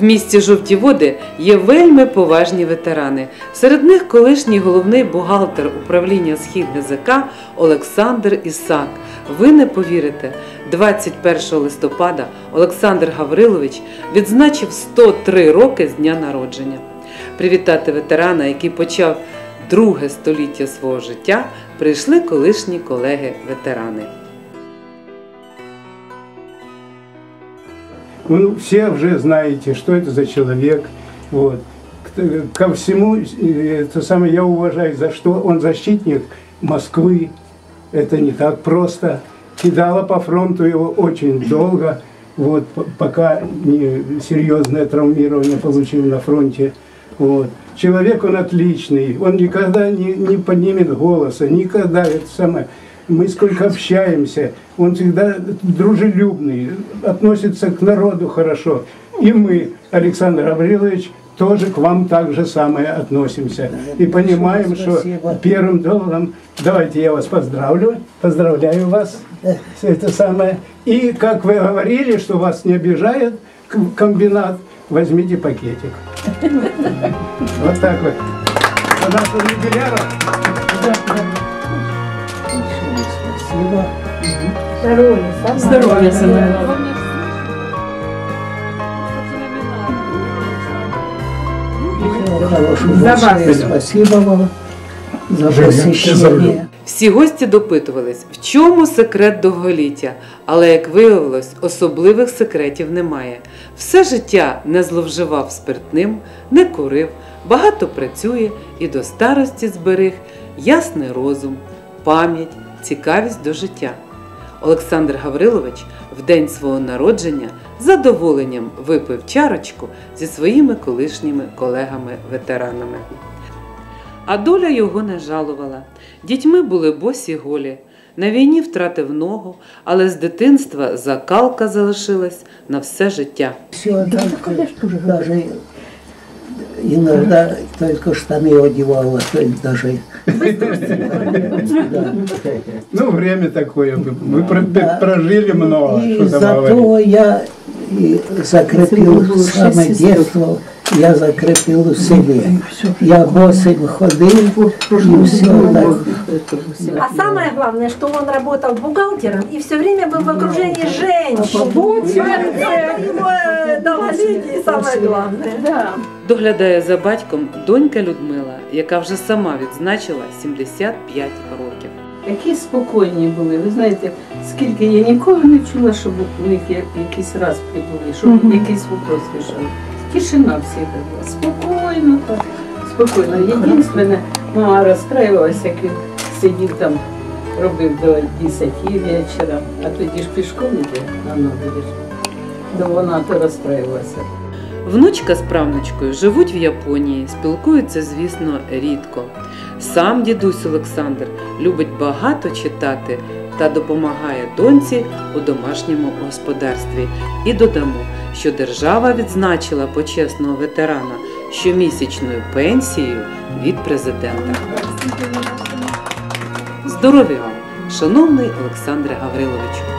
В місті Жовті Води є вельми поважні ветерани. Серед них колишній головний бухгалтер управління Схід ГЗК Олександр Ісак. Ви не повірите, 21 листопада Олександр Гаврилович відзначив 103 роки з дня народження. Привітати ветерана, який почав друге століття свого життя, прийшли колишні колеги-ветерани. Ну, все уже знаете, что это за человек. Вот. Ко всему, э, это самое, я уважаю, за что он защитник Москвы. Это не так просто. Кидала по фронту его очень долго, вот, пока не серьезное травмирование получил на фронте. Вот. Человек он отличный, он никогда не, не поднимет голоса, никогда это самое. Мы сколько общаемся, он всегда дружелюбный, относится к народу хорошо. И мы, Александр Гаврилович, тоже к вам так же самое относимся. И понимаем, что первым долгом, давайте я вас поздравлю, поздравляю вас, это самое. И как вы говорили, что вас не обижает комбинат, возьмите пакетик. Вот так вот. За нашего юбиляра. Спасибо. Здоров'я саме головне. Всего. За вас. Спасибо вам за Женя, посещение. Всі гості допитувались, в чому секрет довголіття, але як виявилось, особливих секретів немає. Все життя не зловживав спиртним, не курив, багато працює і до старості зберіг ясний розум, пам'ять, цікавість до життя. Олександр Гаврилович в день свого народження задоволенням випив чарочку зі своїми колишніми колегами-ветеранами. А доля його не жалувала. Дітьми були босі голі. На війні втратив ногу, але з дитинства закалка залишилась на все життя. Все, даже, иногда только штаны. Да. Ну, время такое. Вы, вы про- Да. прожили много, И что там зато говорить. я и закрепил саме детство, я закрепил в селе. Я босым ходил, и все так. А самое главное, что он работал бухгалтером и все время был в окружении женщин. Вот это его э, долголетие самое главное. Доглядає за батьком донька Людмила, яка вже сама відзначила 75 років. Які спокійні були. Ви знаєте, скільки я нікого не чула, щоб у них я- якийсь раз прибули, щоб якийсь вопрос рішали. Тишина всіх була. Спокійно так. Спокійно. Єдине, мама розстраювалася, як він сидів там, робив до 10 вечора, а тоді ж пішком іде на набережні. То вона то розстраювалася. Внучка з правнучкою живуть в Японії, спілкуються, звісно, рідко. Сам дідусь Олександр любить багато читати та допомагає доньці у домашньому господарстві. І додамо, що держава відзначила почесного ветерана щомісячною пенсією від президента. Здоров'я вам, шановний Олександре Гавриловичу!